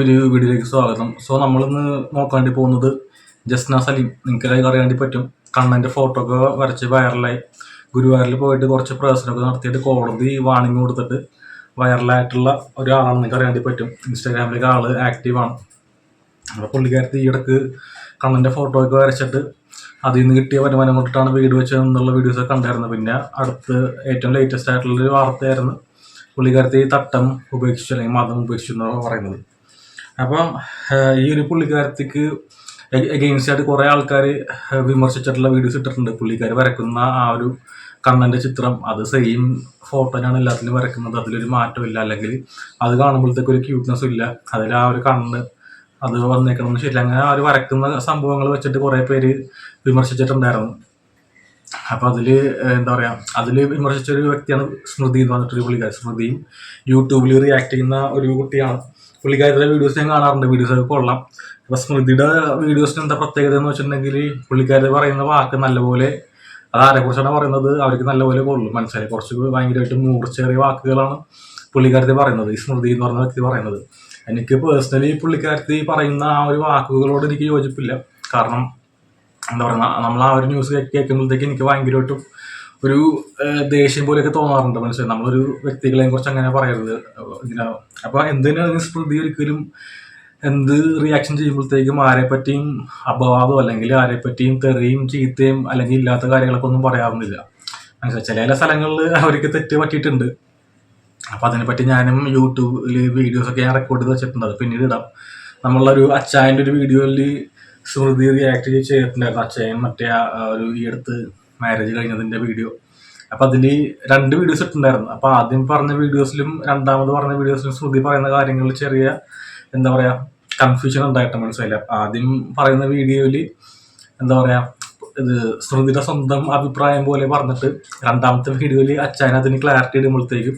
ഒരു വീഡിയോയിലേക്ക് സ്വാഗതം. സോ നമ്മളിന്ന് നോക്കാൻ വേണ്ടി പോകുന്നത് ജസ്ന സലീം. നിങ്ങൾക്ക് അറിയാൻ വേണ്ടി പറ്റും. കണ്ണന്റെ ഫോട്ടോ ഒക്കെ വരച്ച് വൈറലായി ഗുരുവായൂരിൽ പോയിട്ട് കുറച്ച് പ്രവേശനമൊക്കെ നടത്തിയിട്ട് കോടതി വാണിംഗ് കൊടുത്തിട്ട് വൈറലായിട്ടുള്ള ഒരാളാണ് നിങ്ങൾക്ക് അറിയാൻ വേണ്ടി പറ്റും. ഇൻസ്റ്റാഗ്രാമിലേക്ക് ആൾ ആക്റ്റീവാണ് അപ്പോൾ പുള്ളിക്കാരത്തി ഈ ഇടയ്ക്ക് കണ്ണന്റെ ഫോട്ടോ ഒക്കെ വരച്ചിട്ട് അതിൽ നിന്ന് കിട്ടിയ വരുമാനം കൊണ്ടിട്ടാണ് വീട് വെച്ചതെന്നുള്ള വീഡിയോസ് കണ്ടായിരുന്നു. പിന്നെ അടുത്ത് ഏറ്റവും ലേറ്റസ്റ്റ് ആയിട്ടുള്ളൊരു വാർത്തയായിരുന്നു പുള്ളിക്കാരത്തി തട്ടം ഉപേക്ഷിച്ചു അല്ലെങ്കിൽ മതം ഉപേക്ഷിച്ചു എന്നാണ് പറയുന്നത്. അപ്പം ഈ ഒരു പുള്ളിക്കാരത്തേക്ക് എഗെയിൻസ്റ്റ് ആയിട്ട് കുറേ ആൾക്കാർ വിമർശിച്ചിട്ടുള്ള വീഡിയോസ് ഇട്ടിട്ടുണ്ട്. പുള്ളിക്കാർ വരക്കുന്ന ആ ഒരു കണ്ണന്റെ ചിത്രം. അത് സെയിം ഫോട്ടോനാണ് എല്ലാത്തിനും വരക്കുന്നത്. അതിലൊരു മാറ്റമില്ല. അല്ലെങ്കിൽ അത് കാണുമ്പോഴത്തേക്ക് ഒരു ക്യൂട്ട്നെസ് ഇല്ല. അതിൽ ആ ഒരു കണ്ണ് അത് വന്നേക്കണമെന്ന് ശരിയില്ല. അങ്ങനെ ഒരു വരക്കുന്ന സംഭവങ്ങൾ വെച്ചിട്ട് കുറേ പേര് വിമർശിച്ചിട്ടുണ്ടായിരുന്നു. അപ്പോൾ അതിൽ എന്താ പറയുക അതിൽ വിമർശിച്ച ഒരു വ്യക്തിയാണ് സ്മൃതി എന്ന് പറഞ്ഞിട്ടൊരു പുള്ളിക്കാരൻ. സ്മൃതിയും യൂട്യൂബിൽ റിയാക്ട് ചെയ്യുന്ന ഒരു കുട്ടിയാണ്. പുള്ളിക്കാരുടെ വീഡിയോസ് ഞാൻ കാണാറുണ്ട്. വീഡിയോസ് ഒക്കെ കൊള്ളാം. അപ്പോൾ സ്മൃതിയുടെ വീഡിയോസിന് എന്താ പ്രത്യേകത എന്ന് വെച്ചിട്ടുണ്ടെങ്കിൽ പുള്ളിക്കാരി പറയുന്ന വാക്ക് നല്ലപോലെ അത് ആരെക്കുറിച്ചാണ് പറയുന്നത്? അവർക്ക് നല്ലപോലെ കൊള്ളും. മനസ്സിലായി? കുറച്ച് ഭയങ്കരമായിട്ട് മൂർച്ചേറിയ വാക്കുകളാണ് പുള്ളിക്കാരത്തി പറയുന്നത്. ഈ സ്മൃതി എന്ന് പറയുന്ന വ്യക്തി പറയുന്നത്. എനിക്ക് പേഴ്സണലി പുള്ളിക്കാരത്തി പറയുന്ന ആ ഒരു വാക്കുകളോട് എനിക്ക് യോജിപ്പില്ല. കാരണം എന്താ പറയുക നമ്മൾ ആ ഒരു ന്യൂസ് കേൾക്കുമ്പോഴത്തേക്ക് എനിക്ക് ഭയങ്കരമായിട്ടും ഒരു ദേഷ്യം പോലെയൊക്കെ തോന്നാറുണ്ട് മനസ്സിലായി? നമ്മളൊരു വ്യക്തികളെയും കുറിച്ച് അങ്ങനെ പറയരുത്. ഇങ്ങനെ അപ്പൊ എന്തിനാണ് സ്മൃതി ഒരിക്കലും എന്ത് റിയാക്ഷൻ ചെയ്യുമ്പോഴത്തേക്കും ആരെ പറ്റിയും അപവാദം അല്ലെങ്കിൽ ആരെ പറ്റിയും തെറിയും ചീത്തയും അല്ലെങ്കിൽ ഇല്ലാത്ത കാര്യങ്ങളൊക്കെ ഒന്നും പറയാറുന്നില്ല. മനസ്സിലായി? ചില ചില സ്ഥലങ്ങളിൽ അവർക്ക് തെറ്റ് പറ്റിയിട്ടുണ്ട്. അപ്പോൾ അതിനെപ്പറ്റി ഞാനും യൂട്യൂബിൽ വീഡിയോസൊക്കെ ഞാൻ റെക്കോർഡ് ചെയ്ത് വെച്ചിട്ടുണ്ട്. അത് പിന്നീട് ഇടാം. നമ്മളൊരു അച്ചായന്റെ ഒരു വീഡിയോയിൽ സ്മൃതി റിയാക്ട് ചെയ്തിട്ടുണ്ടായിരുന്നു. അച്ചായൻ മറ്റേ ഒരു ഈ അടുത്ത് മാരേജ് കഴിഞ്ഞതിന്റെ വീഡിയോ അപ്പം അതിന് രണ്ട് വീഡിയോസ് ഇട്ടുണ്ടായിരുന്നു അപ്പോൾ ആദ്യം പറഞ്ഞ വീഡിയോസിലും രണ്ടാമത് പറഞ്ഞ വീഡിയോസിലും ശ്രുതി പറയുന്ന കാര്യങ്ങൾ ചെറിയ എന്താ പറയുക കൺഫ്യൂഷൻ ഉണ്ടായിട്ട് മനസ്സിലായില്ല? ആദ്യം പറയുന്ന വീഡിയോയിൽ എന്താ പറയുക ഇത് ശ്രുതിയുടെ സ്വന്തം അഭിപ്രായം പോലെ പറഞ്ഞിട്ട് രണ്ടാമത്തെ വീഡിയോയിൽ അച്ഛൻ അതിന് ക്ലാരിറ്റി ഇടുമ്പോഴത്തേക്കും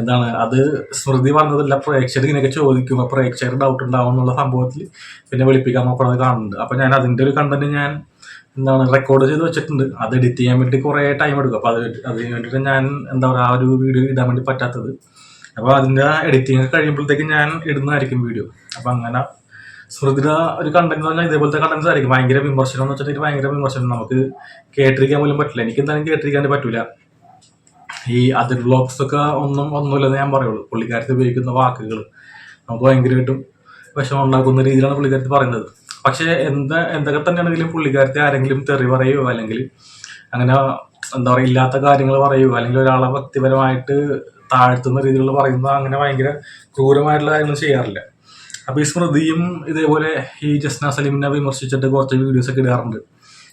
എന്താണ് അത് സ്മൃതി പറഞ്ഞതല്ല പ്രേക്ഷകർ ഇങ്ങനെയൊക്കെ ചോദിക്കും. പ്രേക്ഷകർ ഡൗട്ട് ഉണ്ടാവും എന്നുള്ള സംഭവത്തിൽ പിന്നെ വെളുപ്പിക്കാൻ നോക്കണത് കാണുന്നുണ്ട്. അപ്പം ഞാൻ അതിന്റെ ഒരു കണ്ടന്റ് ഞാൻ എന്താണ് റെക്കോർഡ് ചെയ്ത് വെച്ചിട്ടുണ്ട്. അത് എഡിറ്റ് ചെയ്യാൻ വേണ്ടി കുറേ ടൈം എടുക്കും. അപ്പോൾ അത് അതിന് വേണ്ടിയിട്ട് ഞാൻ എന്താ പറയുക ആ ഒരു വീഡിയോ ഇടാൻ വേണ്ടി പറ്റാത്തത്. അപ്പോൾ അതിന്റെ എഡിറ്റിംഗ് കഴിയുമ്പോഴത്തേക്ക് ഞാൻ ഇടുന്നതായിരിക്കും വീഡിയോ അപ്പോൾ അങ്ങനെ സ്മൃതിയുടെ ഒരു കണ്ടന്റ് എന്ന് പറഞ്ഞാൽ ഇതേപോലത്തെ കണ്ടന്റ്സ് ആയിരിക്കും. ഭയങ്കര വിമർശനം എന്ന് വെച്ചിട്ട് ഭയങ്കര വിമർശനം. നമുക്ക് കേട്ടിരിക്കാൻ പോലും പറ്റില്ല. എനിക്ക് എന്തായാലും കേട്ടിരിക്കാൻ പറ്റില്ല ഈ അതിർ വ്ളോഗ്സ് ഒക്കെ ഒന്നും ഒന്നുമില്ലെന്ന് ഞാൻ പറയുള്ളൂ. പുള്ളിക്കാരത്ത് ഉപയോഗിക്കുന്ന വാക്കുകൾ നമുക്ക് ഭയങ്കരമായിട്ടും വിഷമം ഉണ്ടാക്കുന്ന രീതിയിലാണ് പുള്ളിക്കാരത്ത് പറയുന്നത്. പക്ഷേ എന്താ എന്തൊക്കെ തന്നെയാണെങ്കിലും പുള്ളിക്കാരത്തെ ആരെങ്കിലും തെറി പറയുകയോ അല്ലെങ്കിൽ അങ്ങനെ എന്താ പറയുക ഇല്ലാത്ത കാര്യങ്ങൾ പറയുകയോ അല്ലെങ്കിൽ ഒരാളെ വ്യക്തിപരമായിട്ട് താഴ്ത്തുന്ന രീതിയിലുള്ള പറയുന്ന അങ്ങനെ ഭയങ്കര ക്രൂരമായിട്ടുള്ള കാര്യങ്ങൾ ചെയ്യാറില്ല. അപ്പോൾ ഈ സ്മൃതിയും ഇതേപോലെ ഈ ജസ്ന സലീമിനെ വിമർശിച്ചിട്ട് കുറച്ച് വീഡിയോസ് ഒക്കെ ഇടാറുണ്ട്.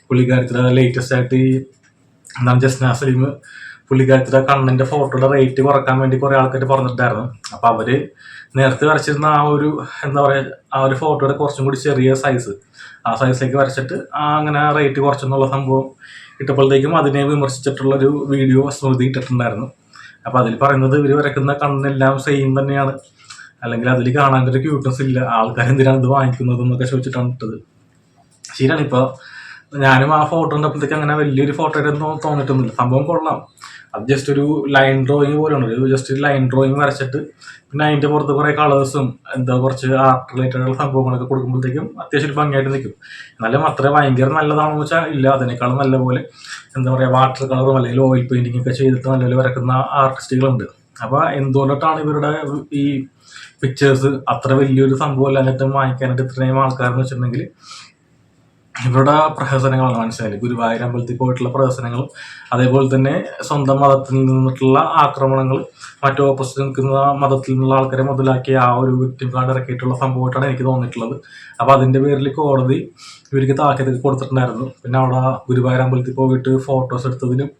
പുള്ളിക്കാരത്തിൽ ലേറ്റസ്റ്റ് ആയിട്ട് ഈ എന്താണ് ജസ്ന സലീം പുള്ളിക്കാരത്തിയുടെ കണ്ണിന്റെ ഫോട്ടോയുടെ റേറ്റ് കുറയ്ക്കാൻ വേണ്ടി കുറെ ആൾക്കാർ പറഞ്ഞിട്ടുണ്ടായിരുന്നു. അപ്പൊ അവർ നേരത്തെ വരച്ചിരുന്ന ആ ഒരു എന്താ പറയാ ആ ഒരു ഫോട്ടോയുടെ കുറച്ചും കൂടി ചെറിയ സൈസ് ആ സൈസിലേക്ക് വരച്ചിട്ട് ആ അങ്ങനെ റേറ്റ് കുറച്ചെന്നുള്ള സംഭവം ഇട്ടപ്പോഴത്തേക്കും അതിനെ വിമർശിച്ചിട്ടുള്ള ഒരു വീഡിയോ സ്മൃതി ഇട്ടിട്ടുണ്ടായിരുന്നു. അപ്പൊ അതിൽ പറയുന്നത് ഇവർ വരക്കുന്ന കണ്ണെല്ലാം സെയിം തന്നെയാണ്. അല്ലെങ്കിൽ അതിൽ കാണാൻ ഒരു ക്യൂട്ട്നെസ് ഇല്ല. ആൾക്കാർ എന്തിനാണ് ഇത് വാങ്ങിക്കുന്നത് എന്നൊക്കെ ചോദിച്ചിട്ടാണ് ഇട്ടത്. ശരിയാണ്. ഇപ്പോൾ ഞാനും ആ ഫോട്ടോ കണ്ടപ്പോഴത്തേക്ക് അങ്ങനെ വലിയൊരു ഫോട്ടോ ആയിട്ട് തോന്നിയിട്ടൊന്നുമില്ല. സംഭവം കൊള്ളാം. അത് ജസ്റ്റ് ഒരു ലൈൻ ഡ്രോയിങ് പോലെയാണ്. ഒരു ജസ്റ്റ് ഒരു ലൈൻ ഡ്രോയിങ് വരച്ചിട്ട് പിന്നെ അതിന്റെ പുറത്ത് കുറേ കളേഴ്സും എന്താ കുറച്ച് ആർട്ട് റിലേറ്റഡ് ആയിട്ടുള്ള സംഭവങ്ങളൊക്കെ കൊടുക്കുമ്പോഴത്തേക്കും അത്യാവശ്യം ഭംഗിയായിട്ട് നിൽക്കും. എന്നാലും അത്ര ഭയങ്കര നല്ലതാണെന്ന് വെച്ചാൽ ഇല്ല. അതിനേക്കാളും നല്ല പോലെ എന്താ പറയുക വാട്ടർ കളറും അല്ലെങ്കിൽ ഓയിൽ പെയിന്റിംഗ് ഒക്കെ ചെയ്തിട്ട് നല്ലപോലെ വരക്കുന്ന ആർട്ടിസ്റ്റുകളുണ്ട് അപ്പോൾ എന്തുകൊണ്ടിട്ടാണ് ഇവരുടെ ഈ പിക്ചേഴ്സ് അത്ര വലിയൊരു സംഭവം അല്ലാഞ്ഞിട്ട് വാങ്ങിക്കാനായിട്ട് ഇത്രയും ആൾക്കാരെന്ന് വെച്ചിട്ടുണ്ടെങ്കിൽ ഇവരുടെ പ്രഹസനങ്ങളാണ് മനസ്സിലായി ഗുരുവായൂർ അമ്പലത്തിൽ പോയിട്ടുള്ള പ്രഹസനങ്ങളും അതേപോലെ തന്നെ സ്വന്തം മതത്തിൽ നിന്നിട്ടുള്ള ആക്രമണങ്ങൾ മറ്റു ഓപ്പോസിറ്റ് നിൽക്കുന്ന മതത്തിൽ നിന്നുള്ള ആൾക്കാരെ മുതലാക്കി ആ ഒരു വിക്ടിം കാർഡ് ഇറക്കിയിട്ടുള്ള സംഭവമായിട്ടാണ് എനിക്ക് തോന്നിയിട്ടുള്ളത്. അപ്പോൾ അതിന്റെ പേരിൽ കോടതി ഇവർക്ക് താക്കിയത് കൊടുത്തിട്ടുണ്ടായിരുന്നു. പിന്നെ അവിടെ ഗുരുവായൂർ അമ്പലത്തിൽ പോയിട്ട് ഫോട്ടോസ് എടുത്തതിനും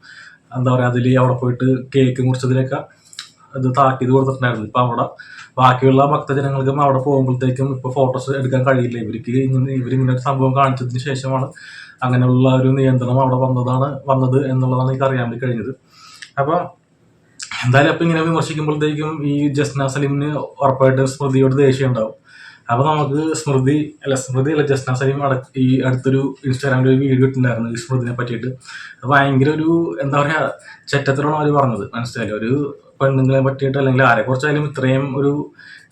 എന്താ പറയുക അതിൽ അവിടെ പോയിട്ട് കേക്ക് മുറിച്ചതിലൊക്കെ ഇത് താക്കീത് കൊടുത്തിട്ടുണ്ടായിരുന്നു. ഇപ്പൊ അവിടെ ബാക്കിയുള്ള ഭക്തജനങ്ങൾക്കും അവിടെ പോകുമ്പോഴത്തേക്കും ഇപ്പൊ ഫോട്ടോസ് എടുക്കാൻ കഴിയില്ല. ഇവർക്ക് ഇങ്ങനെ ഇവരിങ്ങനെ ഒരു സംഭവം കാണിച്ചതിന് ശേഷമാണ് അങ്ങനെയുള്ള ഒരു നിയന്ത്രണം അവിടെ വന്നതാണ് വന്നത് എന്നുള്ളതാണ് എനിക്ക് അറിയാൻ വേണ്ടി കഴിഞ്ഞത്. അപ്പോൾ എന്തായാലും അപ്പം ഇങ്ങനെ വിമർശിക്കുമ്പോഴത്തേക്കും ഈ ജസ്ന സലീമിന് ഉറപ്പായിട്ട് സ്മൃതിയോട് ദേഷ്യം ഉണ്ടാവും. അപ്പോൾ നമുക്ക് സ്മൃതി അല്ല സ്മൃതി അല്ല ജസ്ന സലീം അട ഈ അടുത്തൊരു ഇൻസ്റ്റാഗ്രാമിൽ ഒരു വീഡിയോ ഇട്ടിട്ടുണ്ടായിരുന്നു ഈ സ്മൃതിനെ പറ്റിയിട്ട്. ഭയങ്കര ഒരു എന്താ പറയുക ചെറ്റത്തിലാണ് അവർ പറഞ്ഞത്. മനസ്സിലായില്ല? ഒരു പെണ്ണുങ്ങളെ പറ്റിയിട്ട് അല്ലെങ്കിൽ ആരെ കുറിച്ചായാലും ഇത്രയും ഒരു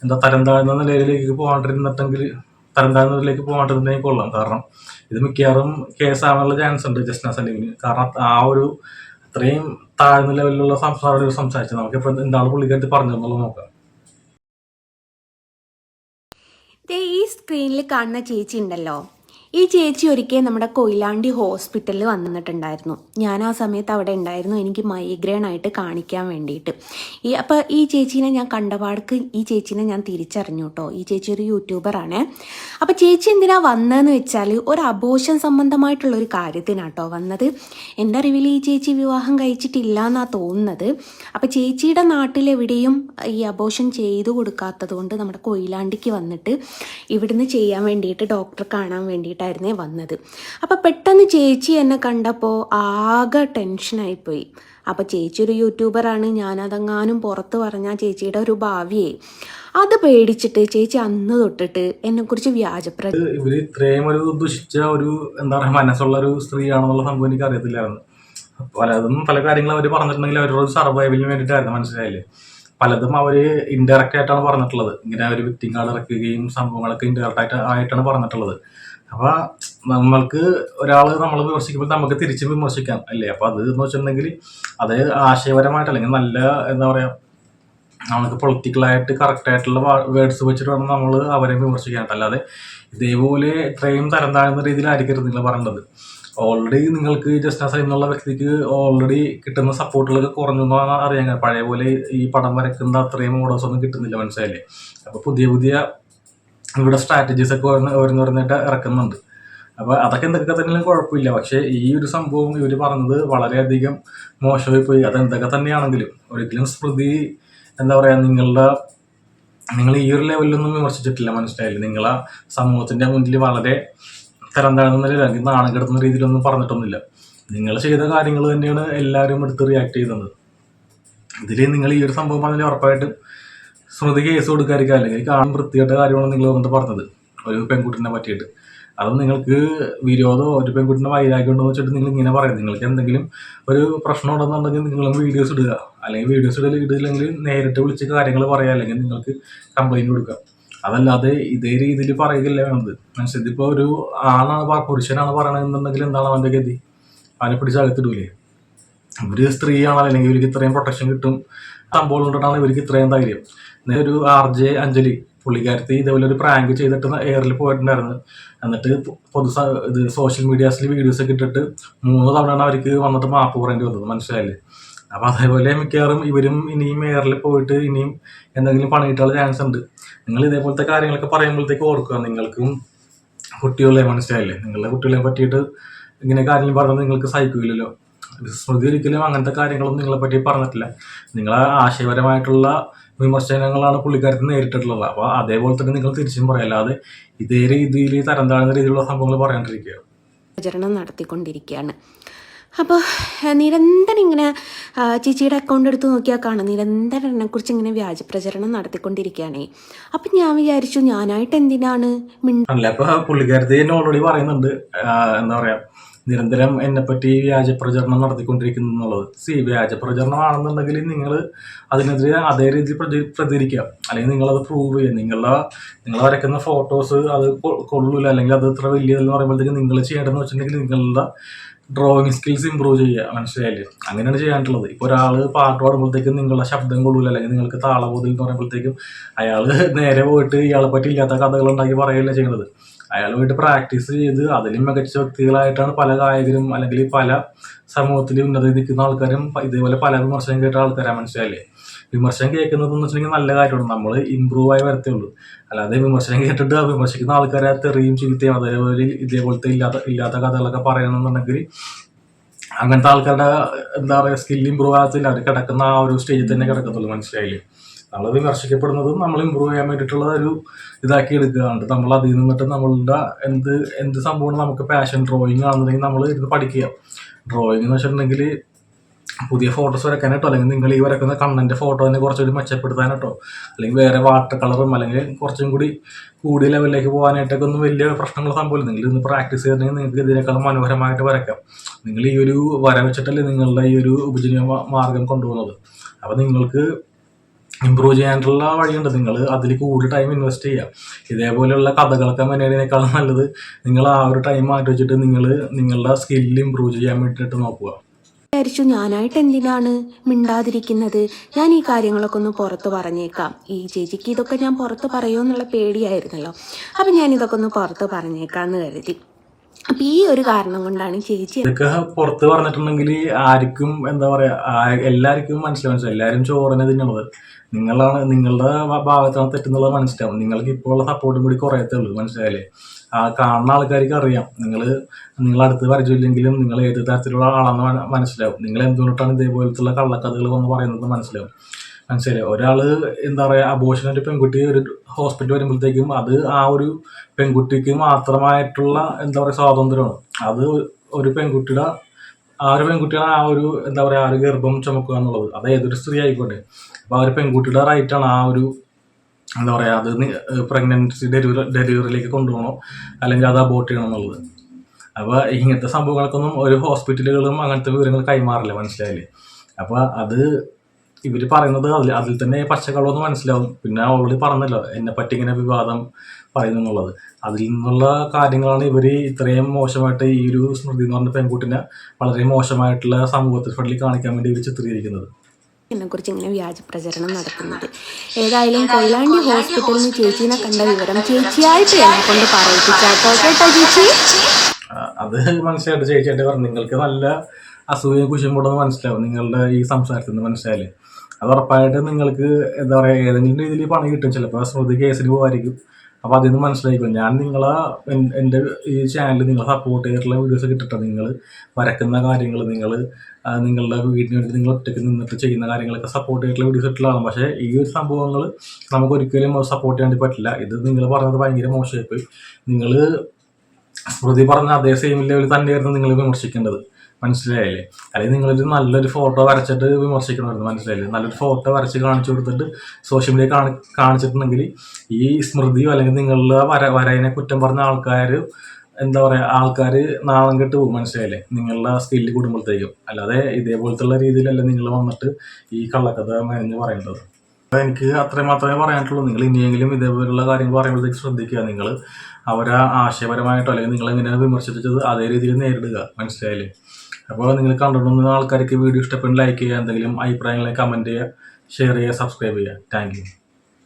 എന്താ തരം താഴ്ന്ന നിലയിലേക്ക് പോകാണ്ടിരുന്നിട്ടെങ്കിൽ തരം താഴ്ന്നതിലേക്ക് പോകാണ്ടിരുന്നെങ്കിൽ കൊള്ളാം. കാരണം ഇത് മിക്കവാറും കേസാവാനുള്ള ചാൻസ് ഉണ്ട് ജസ്ന സലീമിന് കാരണം ആ ഒരു അത്രയും താഴ്ന്ന ലെവലിലുള്ള സംസാരം സംസാരിച്ചത് നമുക്കിപ്പോൾ എന്താണ് പുള്ളിക്കാരത്തി പറഞ്ഞതെന്നുള്ളത് നോക്കാം. ഈ സ്ക്രീനിൽ കാണുന്ന ചേച്ചി ഉണ്ടല്ലോ. ഈ ചേച്ചി ഒരിക്കൽ നമ്മുടെ കൊയിലാണ്ടി ഹോസ്പിറ്റലിൽ വന്നിട്ടുണ്ടായിരുന്നു. ഞാൻ ആ സമയത്ത് അവിടെ ഉണ്ടായിരുന്നു. എനിക്ക് മൈഗ്രെയിൻ ആയിട്ട് കാണിക്കാൻ വേണ്ടിയിട്ട്. ഈ അപ്പോൾ ഈ ചേച്ചീനെ ഞാൻ കണ്ടപാടക്ക് ഈ ചേച്ചീനെ ഞാൻ തിരിച്ചറിഞ്ഞു കേട്ടോ. ഈ ചേച്ചി ഒരു യൂട്യൂബറാണ് അപ്പോൾ ചേച്ചി എന്തിനാ വന്നതെന്ന് വെച്ചാൽ ഒരു അബോഷൻ സംബന്ധമായിട്ടുള്ള ഒരു കാര്യത്തിനാണ് കേട്ടോ വന്നത്. എന്റെ അറിവിൽ ഈ ചേച്ചി വിവാഹം കഴിച്ചിട്ടില്ല എന്നാണ് തോന്നുന്നത്. അപ്പോൾ ചേച്ചിയുടെ നാട്ടിലെവിടെയും ഈ അബോഷൻ ചെയ്തു കൊടുക്കാത്തത് കൊണ്ട് നമ്മുടെ കൊയിലാണ്ടിക്ക് വന്നിട്ട് ഇവിടുന്ന് ചെയ്യാൻ വേണ്ടിയിട്ട് ഡോക്ടർ കാണാൻ വേണ്ടിയിട്ടായിരുന്നേ വന്നത്. അപ്പോൾ പെട്ടെന്ന് ചേച്ചി എന്നെ കണ്ടപ്പോൾ ആകെ ടെൻഷനായിപ്പോയി അപ്പോൾ ചേച്ചി ഒരു യൂട്യൂബറാണ് ഞാനതെങ്ങാനും പുറത്ത് പറഞ്ഞാൽ ചേച്ചിയുടെ ഒരു ഭാവിയെ. അത് പേടിച്ചിട്ട് ചേച്ചി അന്ന് തൊട്ടിട്ട് എന്നെക്കുറിച്ച് വ്യാജപ്ര ഇവർ ഇത്രയും ഒരു ഒരു എന്താ പറയുക മനസ്സുള്ള ഒരു സ്ത്രീയാണെന്നുള്ള സംഭവം എനിക്ക് അറിയത്തില്ലായിരുന്നു. പലതും പല കാര്യങ്ങളും അവർ പറഞ്ഞിട്ടുണ്ടെങ്കിൽ അവരുടെ സർവൈവലിന് വേണ്ടിയിട്ടായിരുന്നു മനസ്സിലായില്ലേ? പലതും അവർ ഇൻഡയറക്റ്റ് ആയിട്ടാണ് പറഞ്ഞിട്ടുള്ളത്. ഇങ്ങനെ അവർ വിക്ടിം കാർഡ് ഇറക്കുകയും സംഭവങ്ങളൊക്കെ ഇൻഡയറക്റ്റ് ആയിട്ട് ആയിട്ടാണ് പറഞ്ഞിട്ടുള്ളത്. അപ്പൊ നമ്മൾക്ക് ഒരാൾ നമ്മൾ വിമർശിക്കുമ്പോൾ നമുക്ക് തിരിച്ച് വിമർശിക്കാം അല്ലേ? അപ്പൊ അത് എന്ന് വെച്ചിട്ടുണ്ടെങ്കിൽ അത് ആശയപരമായിട്ട് അല്ലെങ്കിൽ നല്ല എന്താ പറയാ നമ്മൾക്ക് പൊളിറ്റിക്കലായിട്ട് കറക്റ്റ് ആയിട്ടുള്ള വേർഡ്സ് വെച്ചിട്ട് വേണം നമ്മൾ അവരെ വിമർശിക്കാനായിട്ട്. അല്ലാതെ ഇതേപോലെ ഇത്രയും തരം താഴ്ന്ന രീതിയിലായിരിക്കരുത് നിങ്ങൾ പറയേണ്ടത്. ഓൾറെഡി നിങ്ങൾക്ക് ജസ്റ്റിന ആ എന്നുള്ള വ്യക്തിക്ക് ഓൾറെഡി കിട്ടുന്ന സപ്പോർട്ടുകളൊക്കെ കുറഞ്ഞു എന്നാണ് അറിയാൻ പഴയ പോലെ ഈ പടം വരയ്ക്കുന്ന അത്രയും ഓർഡേഴ്സ് ഒന്നും കിട്ടുന്നില്ല മനസ്സിലായില്ലേ? അപ്പോൾ പുതിയ പുതിയ ഇവിടെ സ്ട്രാറ്റജീസ് ഒക്കെ ഓരോന്ന് പറഞ്ഞിട്ട് ഇറക്കുന്നുണ്ട്. അപ്പോൾ അതൊക്കെ എന്തൊക്കെ തന്നെയും കുഴപ്പമില്ല. പക്ഷേ ഈ ഒരു സംഭവം ഇവർ പറഞ്ഞത് വളരെയധികം മോശമായി പോയി. അത് എന്തൊക്കെ തന്നെയാണെങ്കിലും ഒരിക്കലും സ്മൃതി എന്താ പറയുക നിങ്ങളുടെ നിങ്ങൾ ഈ ഒരു ലെവലിലൊന്നും വിമർശിച്ചിട്ടില്ല മനസ്സിലായില്ല? നിങ്ങളെ സമൂഹത്തിന്റെ മുന്നിൽ വളരെ തരം താഴ്ന്ന അല്ലെങ്കിൽ നാണം കിടത്തുന്ന രീതിയിലൊന്നും പറഞ്ഞിട്ടൊന്നുമില്ല. നിങ്ങൾ ചെയ്ത കാര്യങ്ങൾ തന്നെയാണ് എല്ലാവരും എടുത്ത് റിയാക്ട് ചെയ്യുന്നത്. ഇതിൽ നിങ്ങൾ ഈ ഒരു സംഭവം പറഞ്ഞാൽ ഉറപ്പായിട്ടും സ്മൃതി കേസ് കൊടുക്കാതിരിക്കുക അല്ലെങ്കിൽ കാണാൻ വൃത്തിയായിട്ട കാര്യമാണ് നിങ്ങൾ വന്നിട്ട് പറഞ്ഞത്. ഒരു പെൺകുട്ടിനെ പറ്റിയിട്ട്. അത് നിങ്ങൾക്ക് വിരോധമോ ഒരു പെൺകുട്ടിന്റെ വൈരാഗ്യം ഉണ്ടോ വെച്ചിട്ട് നിങ്ങൾ ഇങ്ങനെ പറയും നിങ്ങൾക്ക് എന്തെങ്കിലും ഒരു പ്രശ്നം ഉണ്ടെന്നുണ്ടെങ്കിൽ നിങ്ങൾ വീഡിയോസ് ഇടുക. അല്ലെങ്കിൽ വീഡിയോസ് ഇടൽ ഇടില്ലെങ്കിൽ നേരിട്ട് വിളിച്ച് കാര്യങ്ങൾ പറയുക അല്ലെങ്കിൽ നിങ്ങൾക്ക് കംപ്ലൈന്റ് കൊടുക്കുക. അതല്ലാതെ ഇതേ രീതിയിൽ പറയുകയില്ല വേണത് മനസ്സിൽ ഒരു ആണാണ് പുരുഷനാണ് പറയണമെന്നുണ്ടെങ്കിൽ എന്താണ് അവന്റെ ഗതി? അവനെ പിടിച്ച് അകത്തിടൂലേ? ഇവർ സ്ത്രീയാണ് അല്ലെങ്കിൽ ഇവർക്ക് ഇത്രയും പ്രൊട്ടക്ഷൻ കിട്ടും. സംഭവം കൊണ്ടിട്ടാണ് ഇവർക്ക് ഇത്രയും ധൈര്യം. ഒരു ആർ ജെ അഞ്ജലി പുള്ളിക്കാരത്തി ഇതേപോലെ ഒരു പ്രാങ്ക് ചെയ്തിട്ട് എയറിൽ പോയിട്ടുണ്ടായിരുന്നു. എന്നിട്ട് പൊതു ഇത് സോഷ്യൽ മീഡിയാസിൽ വീഡിയോസ് ഒക്കെ ഇട്ടിട്ട് മൂന്ന് തവണയാണ് അവർക്ക് വന്നിട്ട് മാപ്പ് പറയേണ്ടി വന്നത് മനസ്സിലായില്ലേ? അപ്പോൾ അതേപോലെ മിക്കവാറും ഇവരും ഇനിയും എയറിൽ പോയിട്ട് ഇനിയും എന്തെങ്കിലും പണി കിട്ടാനുള്ള ചാൻസ് ഉണ്ട്. നിങ്ങൾ ഇതേപോലത്തെ കാര്യങ്ങളൊക്കെ പറയുമ്പോഴത്തേക്ക് ഓർക്കുക നിങ്ങൾക്കും കുട്ടികളെ മനസ്സിലായില്ലേ? നിങ്ങളുടെ കുട്ടികളെ പറ്റിയിട്ട് ഇങ്ങനെ കാര്യങ്ങൾ പറഞ്ഞാൽ നിങ്ങൾക്ക് സഹിക്കില്ലല്ലോ. സ്മൃതി ഒരിക്കലും അങ്ങനത്തെ കാര്യങ്ങളൊന്നും നിങ്ങളെ പറ്റി പറഞ്ഞിട്ടില്ല. നിങ്ങൾ ആശയപരമായിട്ടുള്ള വിമർശനങ്ങളാണ് പുള്ളിക്കാരത്തിൽ നേരിട്ടിട്ടുള്ളത്. അപ്പോൾ അതേപോലെ തന്നെ നിങ്ങൾ തിരിച്ചും പറയാം. അല്ലാതെ ഇതേ രീതിയിൽ തരം താഴ്ന്ന രീതിയിലുള്ള സംഭവങ്ങൾ പറയാണ്ടിരിക്കുക. പ്രചരണം നടത്തിക്കൊണ്ടിരിക്കുകയാണ്. അപ്പോൾ നിരന്തരം ഇങ്ങനെ ചേച്ചിയുടെ അക്കൗണ്ട് എടുത്ത് നോക്കിയാൽ കാണാം. നിരന്തരം എന്നെക്കുറിച്ച് ഇങ്ങനെ വ്യാജ പ്രചരണം നടത്തിക്കൊണ്ടിരിക്കുകയാണേ. അപ്പം ഞാൻ വിചാരിച്ചു ഞാനായിട്ട് എന്തിനാണ് മിണ്ട അല്ല അപ്പോൾ പുള്ളിക്കാരത്തി ഓൾറെഡി പറയുന്നുണ്ട്. എന്താ പറയാ നിരന്തരം എന്നെ പറ്റി വ്യാജ പ്രചരണം നടത്തിക്കൊണ്ടിരിക്കുന്നു എന്നുള്ളത്. സി വ്യാജ പ്രചരണമാണെന്നുണ്ടെങ്കിൽ നിങ്ങൾ അതിനെതിരെ അതേ രീതിയിൽ പ്രതി പ്രതികരിക്കുക. അല്ലെങ്കിൽ നിങ്ങളത് പ്രൂവ് ചെയ്യുക. നിങ്ങളുടെ നിങ്ങൾ വരയ്ക്കുന്ന ഫോട്ടോസ് അത് കൊള്ളൂല. അല്ലെങ്കിൽ അത് ഇത്ര വലിയതെന്ന് പറയുമ്പോഴത്തേക്ക് നിങ്ങൾ ചെയ്യേണ്ടതെന്ന് വെച്ചിട്ടുണ്ടെങ്കിൽ നിങ്ങളുടെ ഡ്രോയിങ് സ്കിൽസ് ഇമ്പ്രൂവ് ചെയ്യുക. മനസ്സിലായില്ലേ? അങ്ങനെയാണ് ചെയ്യാനുള്ളത്. ഇപ്പോൾ ഒരാൾ പാട്ട് പാടുമ്പോഴത്തേക്കും നിങ്ങളുടെ ശബ്ദം കൊള്ളൂല. അല്ലെങ്കിൽ നിങ്ങൾക്ക് താളബോധം എന്ന് പറയുമ്പോഴത്തേക്കും അയാൾ നേരെ പോയിട്ട് ഇയാളെ പറ്റി ഇല്ലാത്ത കഥകൾ ഉണ്ടാക്കി പറയുകയല്ല ചെയ്യുന്നത് അയാൾ പോയിട്ട് പ്രാക്ടീസ് ചെയ്ത് അതിലും മികച്ച വ്യക്തികളായിട്ടാണ് പല ഗായകരും അല്ലെങ്കിൽ പല സമൂഹത്തിൽ ഉന്നതി നിൽക്കുന്ന ആൾക്കാരും ഇതേപോലെ പല വിമർശനം കേട്ട ആൾക്കാരാണ് മനസ്സിലായില്ലേ വിമർശനം കേൾക്കുന്നത് എന്ന് വെച്ചിട്ടുണ്ടെങ്കിൽ നല്ല കാര്യമാണ്. നമ്മൾ ഇമ്പ്രൂവ് ആയി വരത്തേ ഉള്ളൂ. അല്ലാതെ വിമർശനം കേട്ടിട്ട് വിമർശിക്കുന്ന ആൾക്കാരെ തെറിയും ചീത്തയും അതേപോലെ ഇതേപോലത്തെ ഇല്ലാത്ത ഇല്ലാത്ത കഥകളൊക്കെ പറയണമെന്നുണ്ടെങ്കിൽ അങ്ങനത്തെ ആൾക്കാരുടെ എന്താ പറയുക സ്കിൽ ഇമ്പ്രൂവ് ആകത്തില്ല അവർ കിടക്കുന്ന ആ ഒരു സ്റ്റേജിൽ തന്നെ കിടക്കത്തുള്ളൂ മനസ്സിലായില്ലേ നമ്മൾ വിമർശിക്കപ്പെടുന്നതും നമ്മൾ ഇമ്പ്രൂവ് ചെയ്യാൻ വേണ്ടിയിട്ടുള്ള ഒരു ഇതാക്കി എടുക്കുകയാണ്. നമ്മൾ അതിൽ നിന്നിട്ട് നമ്മളുടെ എന്ത് എന്ത് സംഭവമാണ് നമുക്ക് പാഷൻ ഡ്രോയിങ് ആണെന്നുണ്ടെങ്കിൽ നമ്മൾ ഇരുന്ന് പഠിക്കുക. ഡ്രോയിങ് എന്ന് വെച്ചിട്ടുണ്ടെങ്കിൽ പുതിയ ഫോട്ടോസ് വരയ്ക്കാനായിട്ടോ അല്ലെങ്കിൽ നിങ്ങൾ ഈ വരക്കുന്ന കണ്ണന്റെ ഫോട്ടോ തന്നെ കുറച്ചുകൂടി മെച്ചപ്പെടുത്താനായിട്ടോ അല്ലെങ്കിൽ വേറെ വാട്ടർ കളറും അല്ലെങ്കിൽ കുറച്ചും കൂടി കൂടിയ ലെവലിലേക്ക് പോകാനായിട്ടൊക്കെ ഒന്നും വലിയ പ്രശ്നങ്ങൾ സംഭവമില്ല. നിങ്ങൾ ഇന്ന് പ്രാക്ടീസ് ചെയ്തിട്ടുണ്ടെങ്കിൽ നിങ്ങൾക്ക് ഇതിനേക്കാളും മനോഹരമായിട്ട് വരയ്ക്കാം. നിങ്ങൾ ഈ ഒരു വര വെച്ചിട്ടല്ലേ നിങ്ങളുടെ ഈ ഒരു ഉപജീവന മാർഗം കൊണ്ടുപോകുന്നത്. അപ്പോൾ നിങ്ങൾക്ക് ഇമ്പ്രൂവ് ചെയ്യാനുള്ള വഴിയുണ്ട്. നിങ്ങൾ അതിൽ കൂടുതൽ ടൈം ഇൻവെസ്റ്റ് ചെയ്യുക ഇതേപോലെയുള്ള കഥകളൊക്കെ മനേടിനേക്കാളും നല്ലത് നിങ്ങൾ ആ ഒരു ടൈം മാറ്റി വെച്ചിട്ട് നിങ്ങൾ നിങ്ങളുടെ സ്കില്ല് ഇമ്പ്രൂവ് ചെയ്യാൻ വേണ്ടിയിട്ട് നോക്കുക. വിചാരിച്ചു ഞാനായിട്ട് എന്തിനാണ് മിണ്ടാതിരിക്കുന്നത്? ഞാൻ ഈ കാര്യങ്ങളൊക്കെ ഒന്ന് പുറത്ത് പറഞ്ഞേക്കാം. ഈ ചേച്ചിക്ക് ഇതൊക്കെ ഞാൻ പുറത്ത് പറയുമോ എന്നുള്ള പേടിയായിരുന്നല്ലോ. അപ്പം ഞാൻ ഇതൊക്കെ ഒന്ന് പുറത്ത് പറഞ്ഞേക്കാം എന്ന് കരുതി. അപ്പം ഈ ഒരു കാരണം കൊണ്ടാണ് ചേച്ചി ഇതൊക്കെ പുറത്ത് പറഞ്ഞിട്ടുണ്ടെങ്കിൽ ആർക്കും എന്താ പറയാ എല്ലാവർക്കും മനസ്സിലാവും എല്ലാവരും ചോറിനെ തിന്നുള്ളത് നിങ്ങളാണ് നിങ്ങളുടെ ഭാഗത്താണ് തെറ്റെന്നുള്ളത് മനസ്സിലാവും. നിങ്ങൾക്ക് ഇപ്പോൾ ഉള്ള സപ്പോർട്ടും കൂടി കുറയത്തേ ഉള്ളൂ മനസ്സിലായല്ലേ? ആ കാണുന്ന ആൾക്കാർക്ക് അറിയാം. നിങ്ങൾ നിങ്ങൾ അടുത്ത് വരച്ചില്ലെങ്കിലും നിങ്ങൾ ഏത് തരത്തിലുള്ള ആളാണെന്ന് മനസ്സിലാവും. നിങ്ങൾ എന്തുകൊണ്ടിട്ടാണ് ഇതേപോലത്തുള്ള കള്ളക്കഥകൾ വന്ന് പറയുന്നത് മനസ്സിലാവും. മനസ്സിലായി ഒരാൾ എന്താ പറയുക അബോഷൻ ഒരു പെൺകുട്ടി ഒരു ഹോസ്പിറ്റൽ വരുമ്പോഴത്തേക്കും അത് ആ ഒരു പെൺകുട്ടിക്ക് മാത്രമായിട്ടുള്ള എന്താ പറയുക സ്വാതന്ത്ര്യമാണ്. അത് ഒരു പെൺകുട്ടിയുടെ ആ ഒരു പെൺകുട്ടിയാണ് ആ ഒരു എന്താ പറയുക ആ ഒരു ഗർഭം ചുമക്കുക എന്നുള്ളത്. അത് ഏതൊരു സ്ത്രീ ആയിക്കോട്ടെ. അപ്പോൾ ആ ഒരു പെൺകുട്ടിയുടെ റൈറ്റാണ് ആ ഒരു എന്താ പറയുക അത് പ്രഗ്നൻസി ഡെലിവറി ഡെലിവറിയിലേക്ക് കൊണ്ടുപോകണോ? അല്ലെങ്കിൽ അത് അബോർട്ട് ചെയ്യണം എന്നുള്ളത്. അപ്പോൾ ഇങ്ങനത്തെ സംഭവങ്ങൾക്കൊന്നും ഒരു ഹോസ്പിറ്റലുകളും അങ്ങനത്തെ വിവരങ്ങൾ കൈമാറില്ല. മനസ്സിലായില്ലേ? അപ്പോൾ അത് ഇവർ പറയുന്നത് അതിൽ അതിൽ തന്നെ പച്ചക്കള്ളമെന്ന് മനസ്സിലാവും. പിന്നെ ഓൾറെഡി പറഞ്ഞല്ലോ എന്നെ പറ്റി ഇങ്ങനെ വിവാദം പറയുന്നു എന്നുള്ളത്. അതിൽ നിന്നുള്ള കാര്യങ്ങളാണ് ഇവർ ഇത്രയും മോശമായിട്ട് ഈ ഒരു സ്മൃതി എന്ന് പറഞ്ഞ പെൺകുട്ടിനെ വളരെ മോശമായിട്ടുള്ള സമൂഹത്തിൽ ഫ്രണ്ടിൽ കാണിക്കാൻ വേണ്ടി ഇവർ ചിത്രീകരിക്കുന്നത്. എന്നെക്കുറിച്ച് ഇങ്ങനെ വ്യാജ പ്രചരണം നടത്തുന്നത്. ഏതായാലും കൊയിലാണ്ടി ഹോസ്പിറ്റലിൽ നിന്ന് ചേച്ചീനെ കണ്ട വിവരം ചേച്ചിയായിട്ട് എന്നെ കൊണ്ട് പറയിപ്പിച്ചാട്ടോ കേട്ടോ ചേച്ചി? അത് മനസ്സിലായിട്ട് ചേച്ചിയായിട്ട് പറഞ്ഞു നിങ്ങൾക്ക് നല്ല അസൂയ കുശുമ്പോടൊന്ന് മനസ്സിലാവും. നിങ്ങളുടെ ഈ സംസാരത്തിൽ നിന്ന് മനസ്സിലായില്ലേ? അത് ഉറപ്പായിട്ട് നിങ്ങൾക്ക് എന്താ പറയുക ഏതെങ്കിലും രീതിയിൽ പണി കിട്ടും. ചിലപ്പോൾ ശ്രുതി കേസിന് പോകുമായിരിക്കും അപ്പോൾ അതിൽ നിന്ന് മനസ്സിലായിക്കും ഞാൻ നിങ്ങളെ എന്റെ ഈ ചാനൽ നിങ്ങളെ സപ്പോർട്ട് ചെയ്തിട്ടുള്ള വീഡിയോസ് കിട്ടട്ടെ നിങ്ങൾ വരക്കുന്ന കാര്യങ്ങൾ നിങ്ങൾ നിങ്ങളുടെ വീടിന് വേണ്ടി നിങ്ങൾ ഒറ്റയ്ക്ക് നിന്നിട്ട് ചെയ്യുന്ന കാര്യങ്ങളൊക്കെ സപ്പോർട്ട് ചെയ്തിട്ടുള്ള വീഡിയോസ് ഇട്ടുള്ളതാണ് പക്ഷേ ഈ ഒരു സംഭവങ്ങൾ നമുക്ക് ഒരിക്കലും സപ്പോർട്ട് ചെയ്യാൻ പറ്റില്ല. ഇത് നിങ്ങൾ പറഞ്ഞത് ഭയങ്കര മോശമായിപ്പോയി. നിങ്ങൾ സ്മൃതി പറഞ്ഞ അതേ സെയിം ലെവലിൽ തന്നെയായിരുന്നു നിങ്ങൾ വിമർശിക്കേണ്ടത്. മനസ്സിലായില്ലേ? അല്ലെങ്കിൽ നിങ്ങളൊരു നല്ലൊരു ഫോട്ടോ വരച്ചിട്ട് വിമർശിക്കണമായിരുന്നു മനസ്സിലായില്ലേ? നല്ലൊരു ഫോട്ടോ വരച്ച് കാണിച്ചു കൊടുത്തിട്ട് സോഷ്യൽ മീഡിയ കാണി കാണിച്ചിട്ടുണ്ടെങ്കിൽ ഈ സ്മൃതിയോ അല്ലെങ്കിൽ നിങ്ങളുടെ വര വരയിനെ കുറ്റം പറഞ്ഞ ആൾക്കാർ എന്താ പറയുക ആൾക്കാർ നാണം കെട്ട് പോകും മനസ്സിലായില്ലേ? നിങ്ങളുടെ സ്കില്ല് കൂടുമ്പോഴത്തേക്കും. അല്ലാതെ ഇതേപോലത്തുള്ള രീതിയിലല്ല നിങ്ങൾ വന്നിട്ട് ഈ കള്ളക്കഥ മരഞ്ഞ് പറയേണ്ടത്. എനിക്ക് അത്രയും മാത്രമേ പറയാനുള്ളൂ. നിങ്ങൾ ഇനിയെങ്കിലും ഇതേപോലുള്ള കാര്യങ്ങൾ പറയുമ്പോഴത്തേക്ക് ശ്രദ്ധിക്കുക. നിങ്ങൾ അവരെ ആശയപരമായിട്ടോ അല്ലെങ്കിൽ നിങ്ങൾ എങ്ങനെയാണ് വിമർശിച്ചത് അതേ രീതിയിൽ നേരിടുക. മനസ്സിലായില്ലേ? അപ്പോൾ നിങ്ങൾ കണ്ടിട്ടുണ്ടെന്ന ആൾക്കാർക്ക് വീഡിയോ ഇഷ്ടപ്പെടുന്ന ലൈക്ക് ചെയ്യുക എന്തെങ്കിലും അഭിപ്രായങ്ങളെ കമന്റ് ചെയ്യുക ഷെയർ ചെയ്യുക സബ്സ്ക്രൈബ് ചെയ്യുക. താങ്ക്